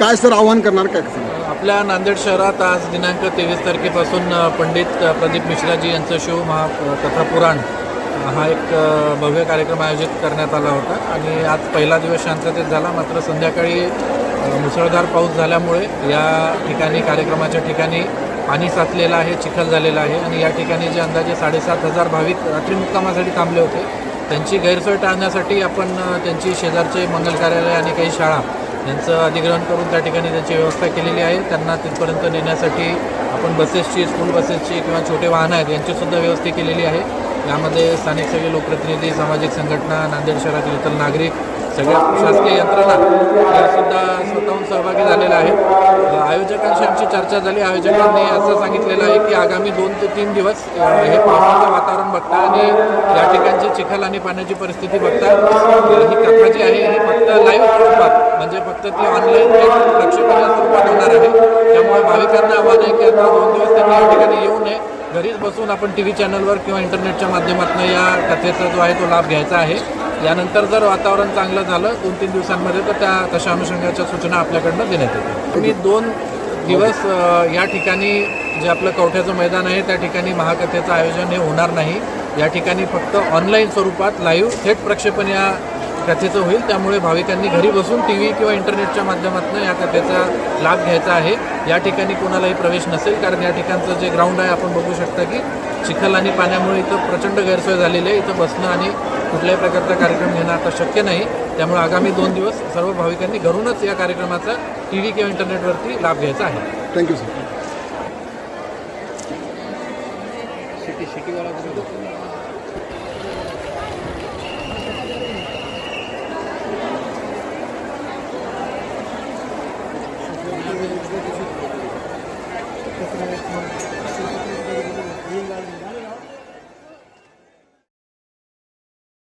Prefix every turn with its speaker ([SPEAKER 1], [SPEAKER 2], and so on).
[SPEAKER 1] काय सर आव्हान करणार काय?
[SPEAKER 2] आपल्या नांदेड शहरात आज दिनांक तेवीस तारखेपासून पंडित प्रदीप मिश्राजी यांचं शिव महा कथा पुराण हा एक भव्य कार्यक्रम आयोजित करण्यात आला होता. आणि आज पहिला दिवस शांततेत झाला. मात्र संध्याकाळी मुसळधार पाऊस झाल्यामुळे या ठिकाणी कार्यक्रमाच्या ठिकाणी पाणी साचलेलं आहे चिखल झालेला आहे. आणि या ठिकाणी जे अंदाजे साडेसात हजार भाविक रात्री मुक्कामासाठी थांबले होते त्यांची गैरसोय टाळण्यासाठी आपण त्यांची शेजारचे मंगल कार्यालय आणि काही शाळा त्यांचं अधिग्रहण करून त्या ठिकाणी त्यांची व्यवस्था केलेली आहे. त्यांना तिथपर्यंत नेण्यासाठी आपण बसेसची स्कूल बसेसची किंवा छोटे वाहनं आहेत यांचीसुद्धा व्यवस्था केलेली आहे. यामध्ये स्थानिक सगळे लोकप्रतिनिधी सामाजिक संघटना नांदेड शहरातील इतर नागरिक सगळ्या शासकीय यंत्रणा यासुद्धा स्वतःहून सहभागी झालेल्या आहेत. अ, चर्चा झाली. आयोजकांनी असं सांगितलेलं आहे की आगामी दोन ते तीन दिवस हे पावसाचं वातावरण बघता आणि या ठिकाणची चिखल आणि पाण्याची परिस्थिती बघता. ही कथा जी आहे ही फक्त लाईव्ह स्वरूपात म्हणजे फक्त ती ऑनलाईन प्रक्षेपणा स्वरूपात होणार आहे. त्यामुळे भाविकांना आव्हान आहे की आता दोन दिवस त्यांनी या ठिकाणी येऊ नये. घरीच बसून आपण टी व्ही चॅनलवर किंवा इंटरनेटच्या माध्यमातून या कथेचा जो आहे तो लाभ घ्यायचा आहे. यानंतर जर वातावरण चांगलं झालं दोन तीन दिवसांमध्ये तर त्या तशा अनुषंगाच्या सूचना आपल्याकडनं देण्यात येतील. मी दोन दिवस या ठिकाणी जे आपलं कवठ्याचं मैदान आहे त्या ठिकाणी महाकथेचं आयोजन हे होणार नाही. या ठिकाणी फक्त ऑनलाईन स्वरूपात लाईव्ह थेट प्रक्षेपण या कथेचं होईल. त्यामुळे भाविकांनी घरी बसून टी व्ही किंवा इंटरनेटच्या माध्यमातून या कथेचा लाभ घ्यायचा आहे. या ठिकाणी कोणालाही प्रवेश नसेल कारण या ठिकाणचं जे ग्राउंड आहे आपण बघू शकता की चिखल आणि पाण्यामुळे इथं प्रचंड गैरसोय झालेली आहे. इथं बसणं आणि कुठल्याही प्रकारचा कार्यक्रम घेणं आता शक्य नाही. त्यामुळे आगामी दोन दिवस सर्व भाविकांनी घरूनच या कार्यक्रमाचा टी व्ही किंवा इंटरनेटवरती लाभ घ्यायचा आहे.
[SPEAKER 1] थँक्यू सर
[SPEAKER 3] येईल